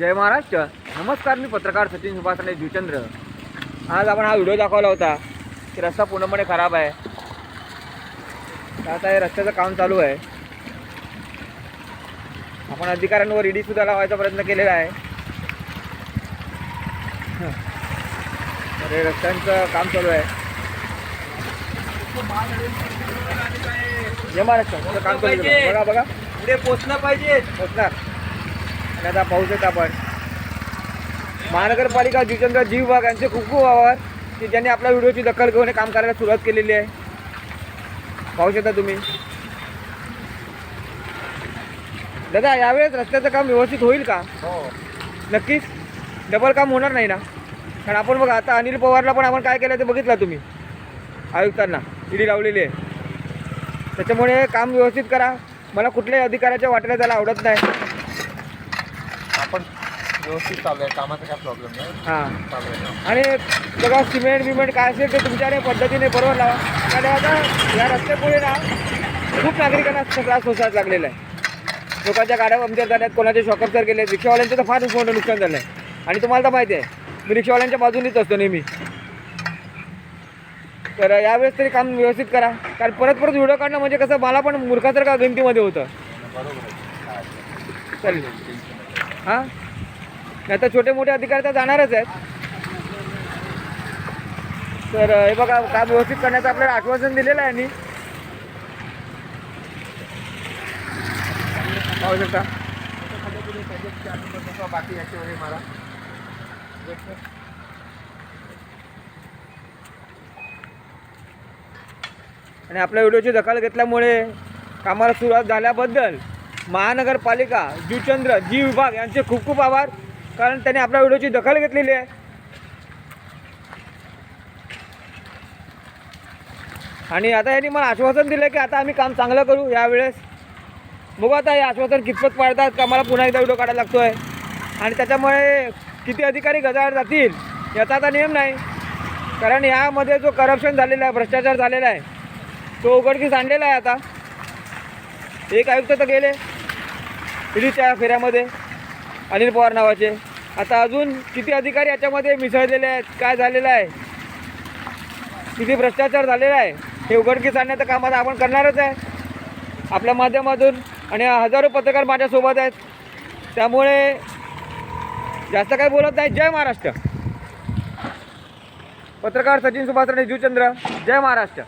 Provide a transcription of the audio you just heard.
जय महाराष्ट्र. नमस्कार मी पत्रकार सचिन सुभाषणे जुचंद्र आज आपण हा व्हिडिओ दाखवला होता की रस्ता पूर्णपणे खराब आहे. आता हे रस्त्याचं काम चालू आहे. आपण अधिकाऱ्यांवर ईडी सुद्धा लावायचा प्रयत्न केलेला आहे. तर हे रस्त्यांचं काम चालू आहे. जय महाराष्ट्र. काम चालू. बघा बघा. पुढे पोचलं पाहिजे. पोचणार आणि आता पाऊस येत आपण. महानगरपालिका जितेंद्र जी विभाग यांचे खूप खूप आभार की ज्यांनी आपल्या व्हिडिओची दखल घेऊन हे काम करायला सुरुवात केलेली आहे. पाहू शकता तुम्ही. दादा यावेळेस रस्त्याचं काम व्यवस्थित होईल का? हो. नक्कीच. डबल काम होणार नाही ना? कारण आपण बघा आता अनिल पवारला पण आपण काय केलं ते बघितलं तुम्ही. आयुक्तांना. ईडी लावलेली आहे. त्याच्यामुळे काम व्यवस्थित करा. मला कुठल्याही अधिकाऱ्याच्या वाटेला त्याला आवडत नाही. व्यवस्थित चालू आहे. कामाचा काय प्रॉब्लेम नाही. हां. चालू आहे आणि बघा सिमेंट बिमेंट काय असेल ते तुमच्याने पद्धतीने बरोबर लावा. कारण आता या रस्त्यापुढे ना खूप नागरिकांना त्रास सोसायला लागलेला आहे. लोकांच्या गाड्या पंक्चर झाल्यात कोणाचे शॉकअपसर गेले रिक्षावाल्यांचं तर फार मोठं नुकसान झालं आहे आणि तुम्हाला तर माहिती आहे मी रिक्षावाल्यांच्या बाजूनीच असतो नेहमी. तर यावेळेस तरी काम व्यवस्थित करा. कारण परत परत व्हिडिओ काढणं म्हणजे कसं मला पण मूर्खासारखा गणतीमध्ये होतं. बरोबर चालेल हां? नाही तर छोटे मोठे अधिकारी तर जाणारच आहेत. तर हे बघा काम व्यवस्थित करण्याचं आपल्याला आश्वासन दिलेलं आहे यांनी. पाहू शकता. बाकी याची वगैरे मला आणि आपल्या व्हिडिओची दखल घेतल्यामुळे कामाला सुरुवात झाल्याबद्दल महानगरपालिका जुचंद्र जी विभाग यांचे खूप खूप आभार. कारण त्याने आपल्या व्हिडिओची दखल घेतलेली आहे. आणि आता यांनी मला आश्वासन दिलं की आता आम्ही काम चांगलं करू यावेळेस. बघू आता हे आश्वासन कितपत पाळतात का मला पुन्हा एकदा व्हिडिओ काढायला लागतो आहे आणि त्याच्यामुळे किती अधिकारी गजाळ जातील याचा आता नियम नाही. कारण यामध्ये जो करप्शन झालेला आहे भ्रष्टाचार झालेला आहे तो उघडकीस आणलेला आहे आता. एक आयुक्त तर गेले ईडीच्या फेऱ्यामध्ये. अनिल पवार नावाचे. आता अजून किती अधिकारी याच्यामध्ये मिसळलेले आहेत? काय झालेलं आहे? किती भ्रष्टाचार झालेला आहे? हे उघडकीस आणण्याचं काम आता आपण करणारच आहे. आपल्या माध्यमातून आणि हजारो पत्रकार माझ्यासोबत आहेत. त्यामुळे जास्त काही बोलत नाही. जय महाराष्ट्र. पत्रकार सचिन सुभाष जुचंद्र जय महाराष्ट्र.